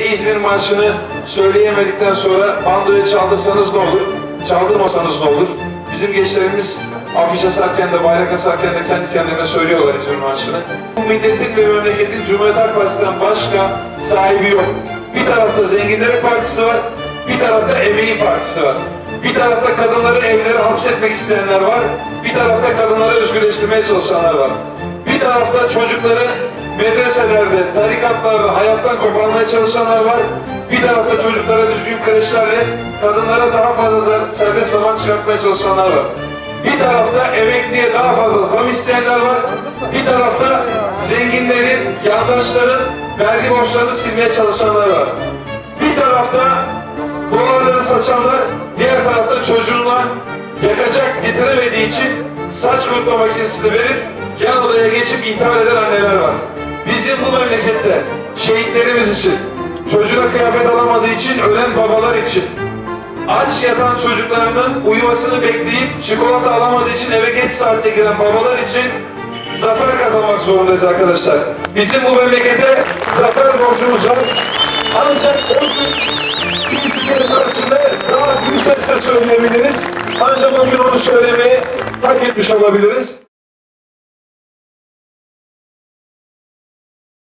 İzmir Marşı'nı söyleyemedikten sonra bandoya çaldırsanız ne olur? Çaldırmasanız ne olur? Bizim gençlerimiz afiş asarken de bayrak asarken de kendi kendilerine söylüyorlar İzmir Marşı'nı. Bu milletin ve memleketin Cumhuriyet Halk Partisi'nden başka sahibi yok. Bir tarafta zenginlerin partisi var, bir tarafta emeğin partisi var. Bir tarafta kadınları evlere hapsetmek isteyenler var, bir tarafta kadınları özgürleştirmeye çalışanlar var. Bir tarafta çocukları medreselerde, tarikatlarda hayattan koparmaya çalışanlar var. Bir tarafta çocuklara düzgün kreşlerle kadınlara daha fazla serbest zaman çıkartmaya çalışanlar var. Bir tarafta emekliye daha fazla zam isteyenler var. Bir tarafta zenginlerin, yandaşların vergi borçlarını silmeye çalışanlar var. Bir tarafta dolarları saçanlar, diğer tarafta çocuğuna yakacak getiremediği için saç kurutma makinesini verip yan odaya geçip intihar eden anneler var. Memlekette şehitlerimiz için, çocuğuna kıyafet alamadığı için ölen babalar için, aç yatan çocuklarının uyumasını bekleyip çikolata alamadığı için eve geç saatte giren babalar için zafer kazanmak zorundayız arkadaşlar. Bizim bu memlekete zafer borcumuz var. Ancak o gün bizlerin karşısında daha büyük sesle söyleyebiliriz. Ancak o gün onu söylemeyi hak etmiş olabiliriz.